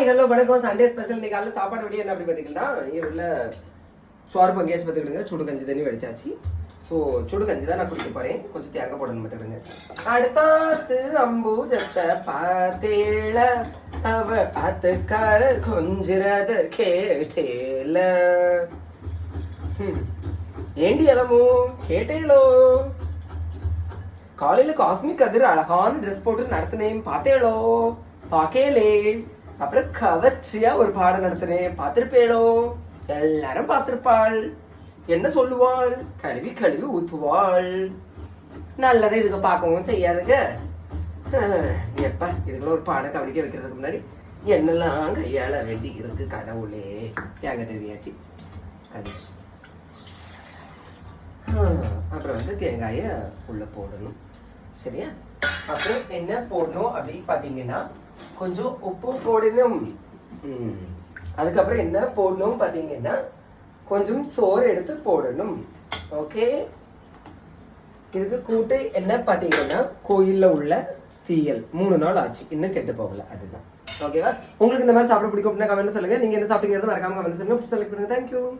Hello வணக்கம் Sunday special இன்னைக்கு காலையில் சாப்பாடு விடிய என்ன அப்படி பார்த்தீங்கன்னா ஈரோட்ல சோறு பங்கேஷ் பார்த்துக்கிடுங்க சுடு கஞ்சி தண்ணி வெடிச்சாச்சு. ஸோ சுடு கஞ்சி தான் நான் குடிக்க போகிறேன் கொஞ்சம் தேங்காய் போடணும் பார்த்துக்கிடுங்க அடுத்தாத்து அம்பூஜத்தை பார்த்தேள அவ பார்த்துக்கார கொஞ்சிறத கேட்டேல ஏண்டி அலமு? கேட்டேளோ? காலையில் காஸ்மிக் கதிர் அழகான ட்ரெஸ் போட்டு நடத்தினேன் பார்த்தேளோ பார்க்கலே அப்புறம் கவர்ச்சியா ஒரு பாடம் நடத்தினேன் பார்த்திருப்பேளோ? எல்லாரும் பார்த்திருப்பாள். என்ன சொல்லுவாள்? கழுவி கழுவி ஊத்துவாள். நல்லதை இதுக்கு பார்க்கவும் செய்யாதுங்க எப்ப இதுக்குள்ள ஒரு பாடம் கவனிக்க வைக்கிறதுக்கு முன்னாடி என்னெல்லாம் கையாள வேண்டி இருக்கு கடவுளே? தியாக தேவியாச்சு அப்புறம் வந்து தேங்காயை உள்ள போடணும். சரியா? அப்புறம் என்ன போடணும் அப்படின்னு பார்த்தீங்கன்னா கொஞ்சம் உப்பு போடணும். அதுக்கப்புறம் என்ன போடணும் பார்த்தீங்கன்னா கொஞ்சம் சோறு எடுத்து போடணும். ஓகே? இதுக்கு கூட்டு என்ன பார்த்தீங்கன்னா கோயிலில் உள்ள தீயல். மூணு நாள் ஆச்சு. இன்னும் கெட்டு போகல. அதுதான். ஓகேவா? உங்களுக்கு இந்த மாதிரி சாப்பிட பிடிக்கும் அப்படின்னா கமெண்ட் சொல்லுங்க. நீங்க என்ன சாப்பிட்டீங்கிறது மறக்காம கமெண்ட் சொல்லுங்க. செலக்ட் பண்ணுங்க. தேங்க்யூ